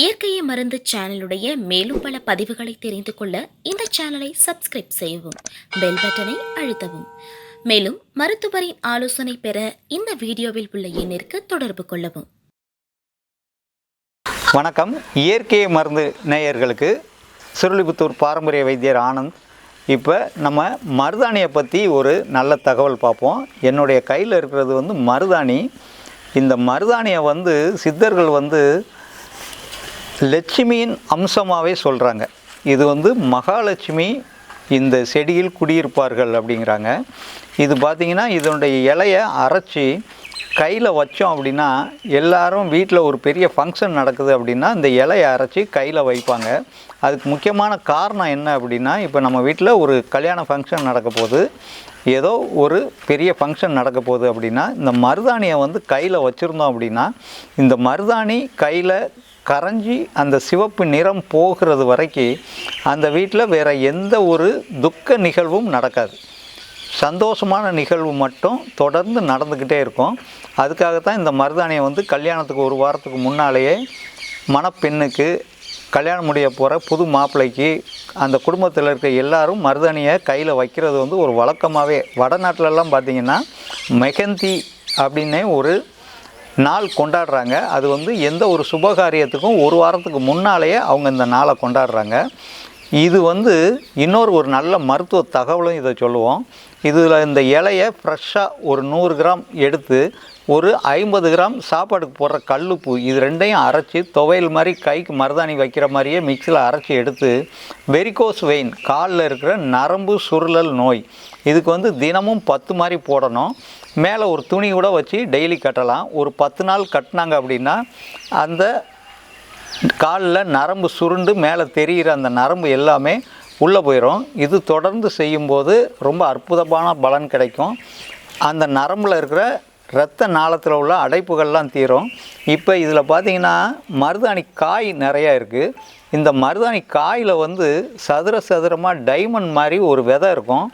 இயற்கையை மருந்து சேனலுடைய மேலும் பல பதிவுகளை தெரிந்து கொள்ள இந்த சேனலை சப்ஸ்கிரைப் செய்யவும் பெல் பட்டனை அழுத்தவும். மேலும் மருத்துவரின் ஆலோசனை பெற இந்த வீடியோவில் உள்ள எண்ணிற்கு தொடர்பு கொள்ளவும். வணக்கம். இயற்கை மருந்து நேயர்களுக்கு சுருளிபுத்தூர் பாரம்பரிய வைத்தியர் ஆனந்த். இப்போ நம்ம மருதாணியை பற்றி ஒரு நல்ல தகவல் பார்ப்போம். என்னுடைய கையில் இருக்கிறது வந்து மருதாணி. இந்த மருதாணியை வந்து சித்தர்கள் வந்து லட்சுமியின் அம்சமாகவே சொல்கிறாங்க இது வந்து மகாலட்சுமி இந்த செடியில் குடியிருப்பார்கள் அப்படிங்கிறாங்க. இது பார்த்திங்கன்னா இதனுடைய இலையை அரைச்சி கையில் வச்சோம் அப்படின்னா எல்லாரும் வீட்டில் ஒரு பெரிய ஃபங்க்ஷன் நடக்குது அப்படின்னா இந்த இலையை அரைச்சி கையில் வைப்பாங்க. அதுக்கு முக்கியமான காரணம் என்ன அப்படின்னா இப்போ நம்ம வீட்டில் ஒரு கல்யாண ஃபங்க்ஷன் நடக்க போகுது. ஏதோ ஒரு பெரிய ஃபங்க்ஷன் நடக்க போகுது அப்படின்னா இந்த மருதாணியை வந்து கையில் வச்சுருந்தோம் அப்படின்னா இந்த மருதாணி கையில் கரைஞ்சி அந்த சிவப்பு நிறம் போகிறது வரைக்கும் அந்த வீட்டில் வேறு எந்த ஒரு துக்க நிகழ்வும் நடக்காது. சந்தோஷமான நிகழ்வு மட்டும் தொடர்ந்து நடந்துக்கிட்டே இருக்கும். அதுக்காகத்தான் இந்த மருதாணியை வந்து கல்யாணத்துக்கு ஒரு வாரத்துக்கு முன்னாலேயே மணப்பெண்ணுக்கு கல்யாணம் முடிய போகிற புது மாப்பிள்ளைக்கு அந்த குடும்பத்தில் இருக்க எல்லாரும் மருதாணியை கையில் வைக்கிறது வந்து ஒரு வழக்கமாகவே வடநாட்டிலலாம் பார்த்திங்கன்னா மெகந்தி அப்படின்னே ஒரு நாள் கொண்டாடுறாங்க. அது வந்து எந்த ஒரு சுபகாரியத்துக்கும் ஒரு வாரத்துக்கு முன்னாலேயே அவங்க இந்த நாளை கொண்டாடுறாங்க. இது வந்து இன்னொரு ஒரு நல்ல மருத்துவ தகவலும் இதை சொல்லுவோம். இதில் இந்த இலையை ஃப்ரெஷ்ஷாக ஒரு நூறு கிராம் எடுத்து ஒரு ஐம்பது கிராம் சாப்பாடுக்கு போடுற கல்லுப்பு இது ரெண்டையும் அரைச்சி துவையல் மாதிரி கைக்கு மருதாணி வைக்கிற மாதிரியே மிக்சியில் அரைச்சி எடுத்து வெரிகோஸ் வெயின் காலில் இருக்கிற நரம்பு சுருளல் நோய் இதுக்கு வந்து தினமும் பத்து மாதிரி போடணும். மேலே ஒரு துணி கூட வச்சு டெய்லி கட்டலாம். ஒரு பத்து நாள் கட்டினாங்க அப்படின்னா அந்த காலில் நரம்பு சுருண்டு மேலே தெரிகிற அந்த நரம்பு எல்லாமே உள்ளே போயிடும் இது தொடர்ந்து செய்யும்போது ரொம்ப அற்புதமான பலன் கிடைக்கும். அந்த நரம்பில் இருக்கிற இரத்த நாளத்தில் உள்ள அடைப்புகள்லாம் தீரும். இப்போ இதில் பார்த்தீங்கன்னா மருதாணி காய் நிறையா இருக்குது இந்த மருதாணி காயில் வந்து சதுர சதுரமாக டைமண்ட் மாதிரி ஒரு விதை இருக்கும்.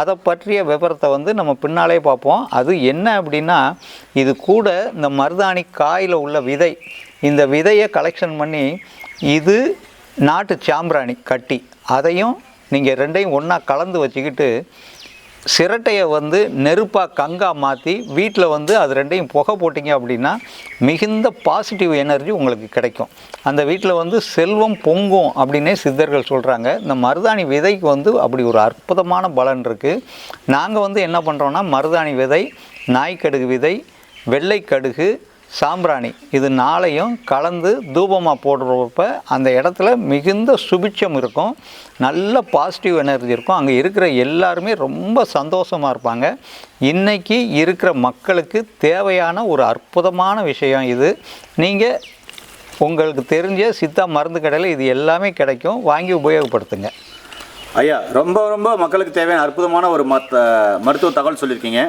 அதை பற்றிய விவரத்தை வந்து நம்ம பின்னாலே பார்ப்போம். அது என்ன அப்படின்னா இது கூட இந்த மருதாணி காயில் உள்ள விதை. இந்த விதையை கலெக்ஷன் பண்ணி இது நாட்டு சாம்பிராணி கட்டி அதையும் நீங்கள் ரெண்டையும் ஒன்றா கலந்து வச்சுக்கிட்டு சிரட்டையை வந்து நெருப்பாக கங்கா மாற்றி வீட்டில் வந்து அது ரெண்டையும் புகை போட்டிங்க அப்படின்னா மிகுந்த பாசிட்டிவ் எனர்ஜி உங்களுக்கு கிடைக்கும். அந்த வீட்டில் வந்து செல்வம் பொங்கும் அப்படின்னே சித்தர்கள் சொல்கிறாங்க இந்த மருதாணி விதைக்கு வந்து அப்படி ஒரு அற்புதமான பலன் இருக்குது நாங்கள் வந்து என்ன பண்ணுறோன்னா மருதாணி விதை நாய்க்கடுகு விதை வெள்ளைக்கடுகு சாம்பிராணி. இது நாளையும் கலந்து தூபமாக போடுறப்ப அந்த இடத்துல மிகுந்த சுபிட்சம் இருக்கும். நல்ல பாசிட்டிவ் எனர்ஜி இருக்கும். அங்கே இருக்கிற எல்லாருமே ரொம்ப சந்தோஷமாக இருப்பாங்க. இன்றைக்கி இருக்கிற மக்களுக்கு தேவையான ஒரு அற்புதமான விஷயம் இது. நீங்கள் உங்களுக்கு தெரிஞ்ச சித்தா மருந்து கடையில் இது எல்லாமே கிடைக்கும். வாங்கி உபயோகப்படுத்துங்க. ஐயா ரொம்ப ரொம்ப மக்களுக்கு தேவையான அற்புதமான ஒரு மத்த மருத்துவ தகவல் சொல்லியிருக்கீங்க.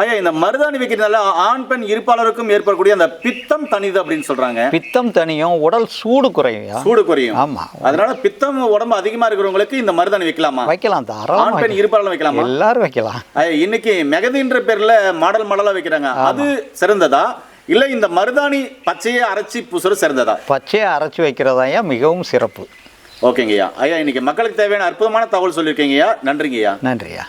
ஐயா இந்த மருதாணி வைக்கிறதுனால ஆண் பெண் இருப்பாளருக்கும் ஏற்படக்கூடிய அந்த பித்தம் தனிது அப்படின்னு சொல்றாங்க. பித்தம் தனியும் உடல் சூடு குறையும் சூடு குறையும். ஆமாம் அதனால பித்தம் உடம்பு அதிகமா இருக்கிறவங்களுக்கு இந்த மருதாணி வைக்கலாமா? வைக்கலாம் ஆண் பெண் இருப்பாளரும் வைக்கலாமா? எல்லாரும் வைக்கலாம். இன்னைக்கு மெகதின்ற பேர்ல மாடல் மாடலா வைக்கிறாங்க. அது சிறந்ததா? இல்ல இந்த மருதாணி பச்சையை அரைச்சி பூசுறது சிறந்ததா? பச்சையை அரைச்சி வைக்கிறதாயா மிகவும் சிறப்பு. ஓகேங்கய்யா. ஐயா இன்னைக்கு மக்களுக்கு தேவையான அற்புதமான தகவல் சொல்லியிருக்கீங்கய்யா. நன்றிங்கய்யா. நன்றியா